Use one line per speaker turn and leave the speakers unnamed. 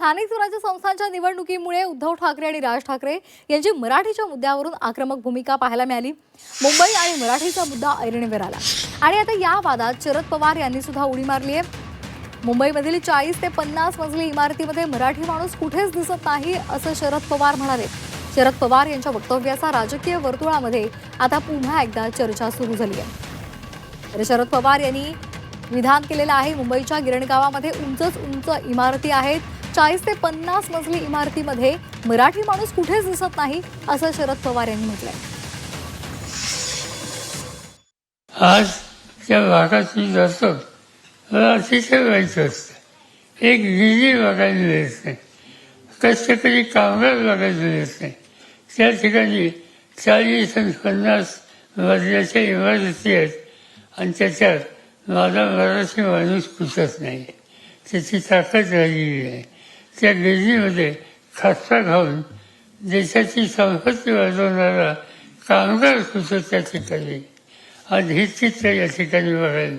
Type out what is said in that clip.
स्थानिक स्वराज्य संस्थांच्या निवडणुकीमुळे उद्धव ठाकरे आणि राज ठाकरे यांची मराठीच्या मुद्द्यावरून आक्रमक भूमिका पाहायला मिळाली. मुंबई आणि मराठीचा मुद्दा ऐरणीवर आला. आणि आता या वादात शरद पवार यांनी सुद्धा उडी मारली आहे. मुंबईमधील चाळीस ते पन्नास मजली इमारतीमध्ये मराठी माणूस कुठेच दिसत नाही असं शरद पवार म्हणाले. शरद पवार यांच्या वक्तव्याचा राजकीय वर्तुळामध्ये आता पुन्हा एकदा चर्चा सुरू झाली आहे. तर शरद पवार यांनी विधान केलेलं आहे. मुंबईच्या गिरणगावामध्ये उंचच उंच इमारती आहेत. चाळीस ते पन्नास मजली इमारतीमध्ये मराठी माणूस कुठेच दिसत नाही असं शरद पवार यांनी म्हटलंय.
आज त्या भागाची मी जातो अतिशय व्हायचं असतं. एक गिरी बघायला असते. कष्टकरी कामगार बघायला असते. त्या ठिकाणी चाळीस आणि पन्नास मजल्याच्या इमारती आहेत आणि त्याच्यात माझा मराठी माणूस कुठत नाही. त्याची ताकद राहिलेली आहे. त्या गिरणीमध्ये खस्ता घालून देशाची संपत्ती वाजवणारा कामगार सुद्धा त्या ठिकाणी. आज हे चित्र या ठिकाणी बघायला